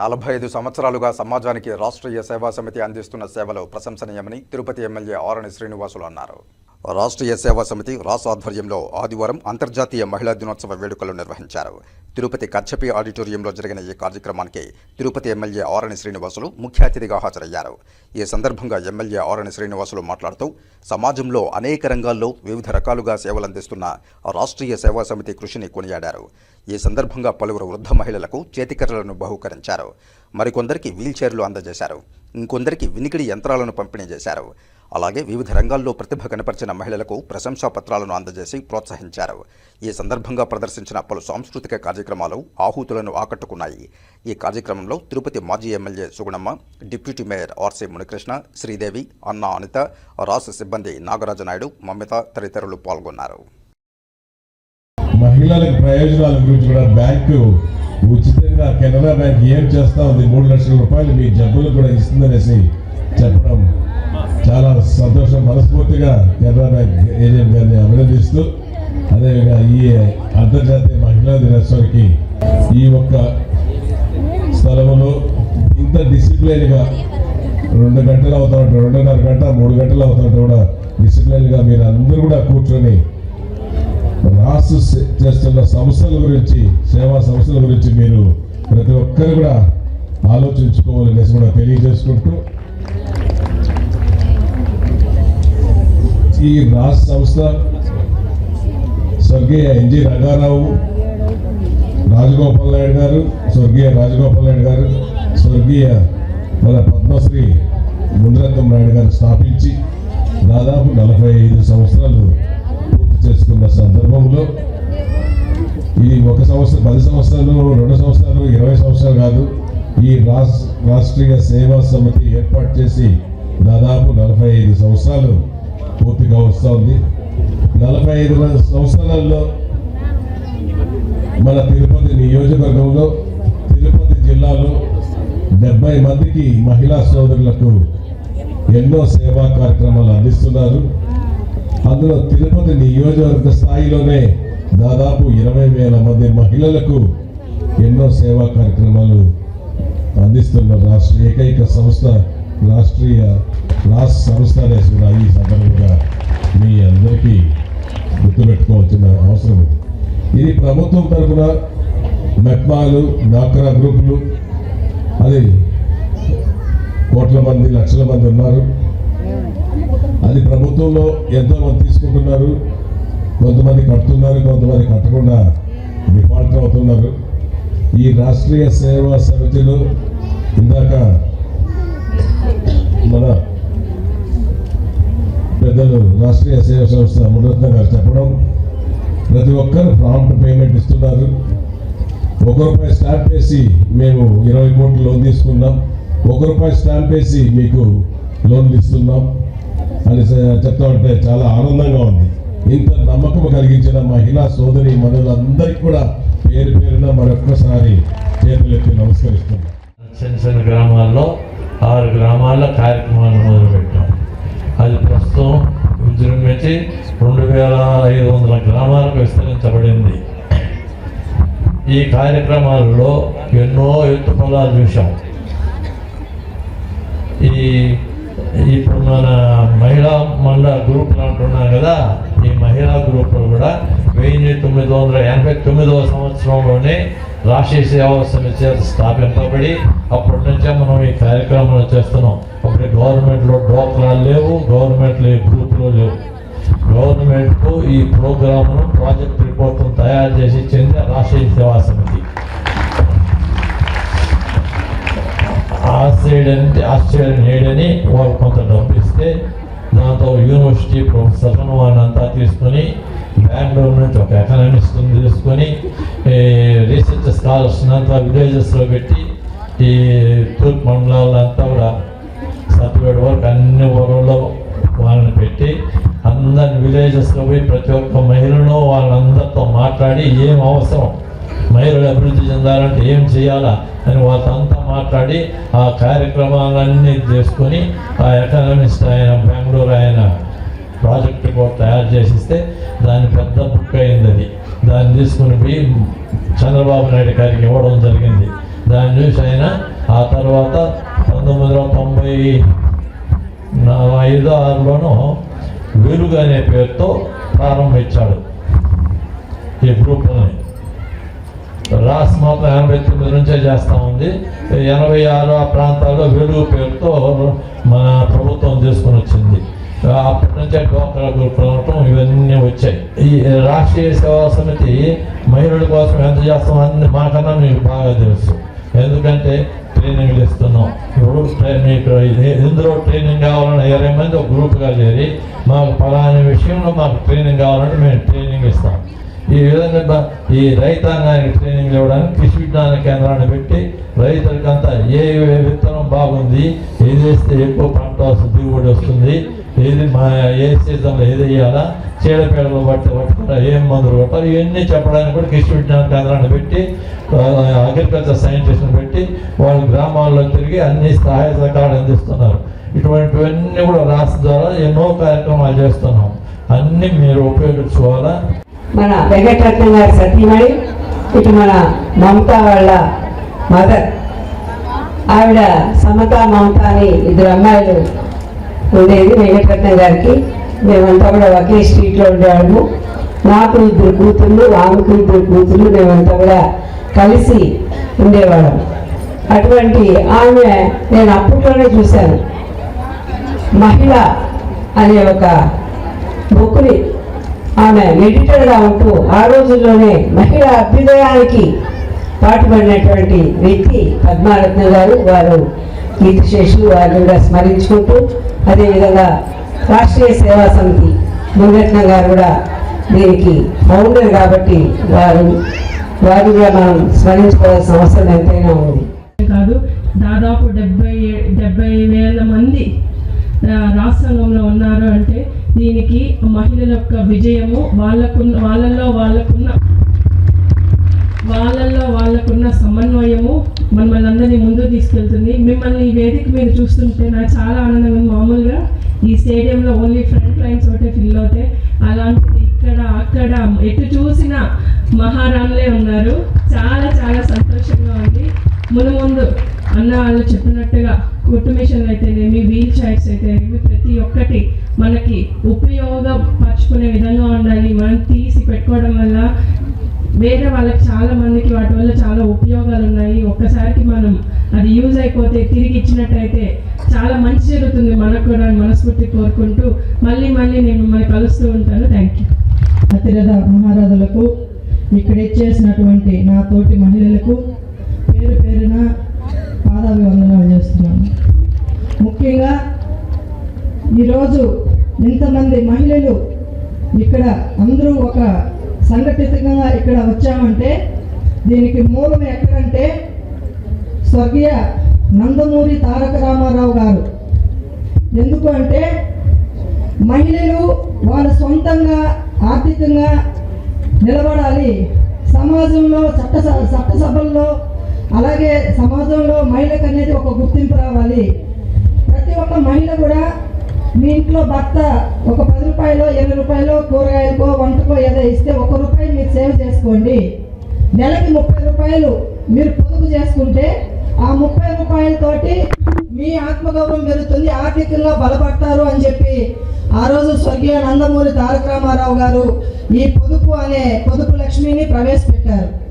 నలభై ఐదు సంవత్సరాలుగా సమాజానికి రాష్ట్రీయ సేవా సమితి అందిస్తున్న సేవలు ప్రశంసనీయమని తిరుపతి ఎమ్మెల్యే ఆరణి శ్రీనివాసులు అన్నారు. రాష్ట్రీయ సేవా సమితి రాస్ ఆధ్వర్యంలో ఆదివారం అంతర్జాతీయ మహిళా దినోత్సవ వేడుకలు నిర్వహించారు. తిరుపతి కచ్చపి ఆడిటోరియంలో జరిగిన ఈ కార్యక్రమానికి తిరుపతి ఎమ్మెల్యే ఆరణి శ్రీనివాసులు ముఖ్య అతిథిగా హాజరయ్యారు. ఈ సందర్భంగా ఎమ్మెల్యే ఆరణి శ్రీనివాసులు మాట్లాడుతూ సమాజంలో అనేక రంగాల్లో వివిధ రకాలుగా సేవలందిస్తున్న రాష్ట్రీయ సేవా సమితి కృషిని కొనియాడారు. ఈ సందర్భంగా పలువురు వృద్ధ మహిళలకు చేతికర్రలను బహుకరించారు. మరికొందరికి వీల్చైర్లు అందజేశారు. ఇంకొందరికి వినికిడి యంత్రాలను పంపిణీ చేశారు. అలాగే వివిధ రంగాల్లో ప్రతిభ కనపరిచిన మహిళలకు ప్రశంసా పత్రాలను అందజేసి ప్రోత్సహించారు. ఈ సందర్భంగా ప్రదర్శించిన పలు సాంస్కృతిక కార్యక్రమాలు ఆహూతులను ఆకట్టుకున్నాయి. ఈ కార్యక్రమంలో తిరుపతి మాజీ MLA Sugunamma deputy mayor RC Munikrishna Sridevi Anna Anitha Ross సిబ్బంది నాగరాజు నాయుడు తదితరులు పాల్గొన్నారు. మహిళలకు ప్రయోజనాల గురించి కూడా బ్యాంకు ఉచితంగా కెనరా బ్యాంక్ ఏం చేస్తా ఉంది? మూడు లక్షల రూపాయలు మీ జబ్బులు కూడా ఇస్తుందనేసి చెప్పడం చాలా సంతోషం మనస్ఫూర్తిగా కెనరా బ్యాంక్ ఏజెంట్ గారిని అభినందిస్తూ అదేవిధంగా ఈ అంతర్జాతీయ మహిళా దినోత్సవానికి ఈ ఒక్క స్థలంలో ఇంత డిసిప్లైన్గా రెండు గంటలు అవుతా రెండున్నర గంట మూడు గంటలు అవుతా కూడా డిసిప్లైన్గా మీరు అందరూ కూడా కూర్చొని రాసు చేస్తున్న సంస్థల గురించి సేవా సంస్థల గురించి మీరు ప్రతి ఒక్కరు కూడా ఆలోచించుకోవాలనేసి కూడా తెలియజేసుకుంటూ ఈ రాస్ సంస్థ స్వర్గీయ ఎన్జి రంగారావు రాజగోపాల్ నాయుడు గారు స్వర్గీయ రాజగోపాల్ నాయుడు గారు స్వర్గీయ మన పద్మశ్రీ ముందరత్నం నాయుడు గారు స్థాపించి దాదాపు నలభై ఐదు సంవత్సరాలు పూర్తి చేసుకున్న సందర్భంలో ఈ ఒక సంవత్సరం పది సంవత్సరాలు రెండు సంవత్సరాలు ఇరవై సంవత్సరాలు కాదు ఈ రాస్ రాష్ట్రీయ సేవా సమితి ఏర్పాటు చేసి దాదాపు నలభై ఐదు సంవత్సరాలు పూర్తిగా వస్తూ ఉంది నలభై ఐదు సంవత్సరాలలో మన తిరుపతి నియోజకవర్గంలో తిరుపతి జిల్లాలో డెబ్బై మందికి మహిళా సోదరులకు ఎన్నో సేవా కార్యక్రమాలు అందిస్తున్నారు. అందులో తిరుపతి నియోజకవర్గ స్థాయిలోనే దాదాపు ఇరవై వేల మంది మహిళలకు ఎన్నో సేవా కార్యక్రమాలు అందిస్తున్న రాష్ట్ర ఏకైక సంస్థ రాష్ట్రీయ రాష్ట్ర సంస్థ అనేసి కూడా ఈ సందర్భంగా మీ అందరికీ గుర్తుపెట్టుకోవాల్సిన అవసరం ఉంది. ఇది ప్రభుత్వం తరఫున మెప్మాలు డాక్రా గ్రూపులు అది కోట్ల మంది లక్షల మంది ఉన్నారు. అది ప్రభుత్వంలో ఎంతో మంది తీసుకుంటున్నారు. కొంతమంది కడుతున్నారు కొంతమంది కట్టకుండా డిఫాల్ట్ అవుతున్నారు. ఈ రాష్ట్రీయ సేవా సమితిలో ఇందాక మన పెద్దలు రాష్ట్రీయ సేవా సంస్థ మునరత్న గారు చెప్పడం ప్రతి ఒక్కరు ప్రాంప్ట్ పేమెంట్ ఇస్తున్నారు. ఒక రూపాయి స్టాంప్ వేసి మేము ఇరవై కోట్లు లోన్ తీసుకున్నాం. ఒక రూపాయి స్టాంప్ వేసి మీకు లోన్లు ఇస్తున్నాం. అని చె- చెప్తా ఉంటే చాలా ఆనందంగా ఉంది. ఇంత నమ్మకం కలిగించిన మహిళా సోదరి మనులందరికీ కూడా పేరు పేరున మరొక్కసారి చేతులెత్తి నమస్కరిస్తున్నాం. చిన్న చిన్న గ్రామాల్లో ఆరు గ్రామాల కార్యక్రమాలు మొదలుపెట్టాం. అది ప్రస్తుతం విజృంభించి రెండు వేల ఐదు వందల గ్రామాలకు విస్తరించబడింది. ఈ కార్యక్రమాల్లో ఎన్నో ఎత్తు పొలాలు చూసాం ఈ ఇప్పుడు మన మహిళా మండల గ్రూపులు అంటున్నాం కదా ఈ మహిళా గ్రూపులు కూడా వెయ్యి తొమ్మిది వందల ఎనభై తొమ్మిదవ సంవత్సరంలోనే రాష్ట్రీయ సేవా సమితి చేత స్థాపింపబడి అప్పటి నుంచే మనం ఈ కార్యక్రమాలు చేస్తున్నాం. అప్పుడు గవర్నమెంట్లో డోక్రాలు లేవు గవర్నమెంట్లో ఈ గ్రూపులు లేవు. గవర్నమెంట్కు ఈ ప్రోగ్రామ్ను ప్రాజెక్ట్ రిపోర్ట్ను తయారు చేసి ఇచ్చింది రాష్ట్రీయ సేవా సమితి. ఆస్ట్రేలియన్ ఆస్ట్రేలియన్ ఏడని వాళ్ళు కొంత డబ్బు ఇస్తే దాంతో యూనివర్సిటీ ప్రొఫెసర్లను వాళ్ళంతా తీసుకొని బెంగళూరు నుంచి ఒక ఎకనామిస్ట్ని తీసుకొని రీసెర్చ్ స్కాలర్స్ అంతా విలేజెస్లో పెట్టి ఈ తూర్పు మండలాలంతా కూడా సర్టిఫికేట్ వరకు అన్ని ఊళ్ళలో వాళ్ళని పెట్టి అందరిని విలేజెస్లో పోయి ప్రతి ఒక్క మహిళను వాళ్ళందరితో మాట్లాడి ఏం అవసరం? మహిళలు అభివృద్ధి చెందాలంటే ఏం చేయాలా? అని వాళ్ళంతా మాట్లాడి ఆ కార్యక్రమాలన్నీ చేసుకొని ఆ ఎకనామిస్ట్ ఆయన బెంగళూరు ఆయన ప్రాజెక్ట్ రిపోర్ట్ తయారు చేసిస్తే దాని పెద్ద బుక్ అయింది అది. దాన్ని తీసుకుని పోయి చంద్రబాబు నాయుడు గారికి ఇవ్వడం జరిగింది. దాన్ని చూసి ఆయన ఆ తర్వాత పంతొమ్మిది వందల తొంభై నా ఐదు ఆరులోనూ వెలుగు అనే పేరుతో ప్రారంభించాడు ఈ గ్రూపుల్ని. రాస్ మాత్రం ఎనభై తొమ్మిది నుంచే చేస్తూ ఉంది. ఎనభై ఆరు ఆ ప్రాంతాల్లో వెలుగు పేరుతో మన ప్రభుత్వం తీసుకుని వచ్చింది. అప్పటి నుంచే డోక్రా గ్రూప్ రావటం ఇవన్నీ వచ్చాయి. ఈ రాష్ట్రీయ సేవా సమితి మహిళల కోసం ఎంత చేస్తామని మాకన్నా మీకు బాగా తెలుసు. ఎందుకంటే ట్రైనింగ్లు ఇస్తున్నాం. ఇప్పుడు ట్రైనింగ్ మీకు ఇది- ఇందులో ట్రైనింగ్ కావాలని ఇరవై మంది ఒక గ్రూప్గా చేరి మాకు పలాని విషయంలో మాకు ట్రైనింగ్ కావాలంటే మేము ట్రైనింగ్ ఇస్తాం. ఈ విధంగా ఈ రైతాంగానికి ట్రైనింగ్ ఇవ్వడానికి కృషి విజ్ఞాన కేంద్రాన్ని పెట్టి రైతులకంతా ఏ విత్తనం బాగుంది ఏది వేస్తే ఎక్కువ పంట వస్తుంది దిగుబడి వస్తుంది ఏది మా ఏ సీజన్లో ఏది వేయాలా చీడపీడలు పట్టి పట్టుకుంటా ఏం మందులు కొట్టాలి? ఇవన్నీ చెప్పడానికి కూడా కృషి విజ్ఞాన కేంద్రాన్ని పెట్టి అగ్రికల్చర్ సైంటిస్ట్ని పెట్టి వాళ్ళు గ్రామాల్లో తిరిగి అన్ని సహాయ సహకారాలు అందిస్తున్నారు. ఇటువంటివన్నీ కూడా రాష్ట్ర ద్వారా ఎన్నో కార్యక్రమాలు చేస్తున్నాం. అన్నీ మీరు ఉపయోగించుకోవాలా? మన వెంకటరత్నం గారి సతీమణి ఇటు మన మమత వాళ్ళ మదర్. ఆవిడ సమత మమత అని ఇద్దరు అమ్మాయిలు ఉండేది వెంకటరత్నం గారికి. మేమంతా కూడా ఒకే స్ట్రీట్లో ఉండేవాళ్ళము. నాకు ఇద్దరు కూతుళ్ళు ఆమెకు ఇద్దరు కూతుళ్ళు మేమంతా కూడా కలిసి ఉండేవాళ్ళం. అటువంటి ఆమె నేను అప్పట్లోనే చూశాను. మహిళ అనే ఒక బుక్ని ఆమె ఎడిటర్గా ఉంటూ ఆ రోజుల్లోనే మహిళ అభ్యుదయానికి పాటుపడినటువంటి వ్యక్తి పద్మారత్న గారు. వారు కీర్తిశేషులు వారిని కూడా స్మరించుకుంటూ అదేవిధంగా రాష్ట్రీయ సేవా సమితి మునిరత్నం గారు కూడా దీనికి ఫౌండర్ కాబట్టి వారు వారు కూడా మనం స్మరించుకోవాల్సిన అవసరం ఎంతైనా ఉంది. కాదు దాదాపు డెబ్బై డెబ్బై వేల మంది రాష్ట్రంగంలో ఉన్నారు అంటే దీనికి మహిళల యొక్క విజయము వాళ్ళకున్న వాళ్ళల్లో వాళ్ళకున్న వాళ్ళల్లో వాళ్ళకున్న సమన్వయము మమ్మల్ని అందరినీ ముందుకు తీసుకెళ్తుంది. మిమ్మల్ని ఈ వేదిక మీద చూస్తుంటే నాకు చాలా ఆనందంగా ఉంది. మామూలుగా ఈ స్టేడియంలో ఓన్లీ ఫ్రంట్ లైన్స్ ఒకటే ఫిల్ అవుతాయి. అలాంటిది ఇక్కడ అక్కడ ఎటు చూసినా మహారాణులే ఉన్నారు. చాలా చాలా సంతోషంగా ఉంది. ముందు ముందు అన్న వాళ్ళు చెప్పినట్టుగా కుటుంబేషన్లు అయితేనేమి వీల్ చైర్స్ అయితేనేమి ప్రతి ఒక్కటి మనకి ఉపయోగపరచుకునే విధంగా ఉండాలి. మనం తీసి పెట్టుకోవడం వల్ల వేరే వాళ్ళకి చాలా మందికి వాటి వల్ల చాలా ఉపయోగాలు ఉన్నాయి. ఒక్కసారికి మనం అది యూజ్ అయిపోతే తిరిగి ఇచ్చినట్టయితే చాలా మంచి జరుగుతుంది మనకు కూడా మనస్ఫూర్తి కోరుకుంటూ మళ్ళీ మళ్ళీ నేను మిమ్మల్ని కలుస్తూ ఉంటాను. థ్యాంక్ యూ అతిరథ మహారాధులకు ఇక్కడ ఇచ్చేసినటువంటి నా తోటి మహిళలకు పేరు పేరున పాదాభివందనాలు చేస్తున్నాను. ముఖ్యంగా ఈరోజు ఇంతమంది మహిళలు ఇక్కడ అందరూ ఒక సంఘటితంగా ఇక్కడ వచ్చామంటే దీనికి మూలం ఎక్కడంటే స్వర్గీయ నందమూరి తారక రామారావు గారు. ఎందుకు అంటే మహిళలు వాళ్ళ సొంతంగా ఆర్థికంగా నిలబడాలి. సమాజంలో చట్ట చట్టసభల్లో అలాగే సమాజంలో మహిళకు అనేది ఒక గుర్తింపు రావాలి. ప్రతి ఒక్క మహిళ కూడా మీ ఇంట్లో భర్త ఒక పది రూపాయలు ఇరవై రూపాయలు కూరగాయలకో వంటకో ఏదో ఇస్తే ఒక రూపాయి మీరు సేవ్ చేసుకోండి. నెలకి ముప్పై రూపాయలు మీరు పొదుపు చేసుకుంటే ఆ ముప్పై రూపాయలతోటి మీ ఆత్మగౌరవం పెరుగుతుంది ఆర్థికంగా బలపడతారు అని చెప్పి ఆ రోజు స్వర్గీయ నందమూరి తారక రామారావు గారు ఈ పొదుపు అనే పొదుపు లక్ష్మిని ప్రవేశపెట్టారు.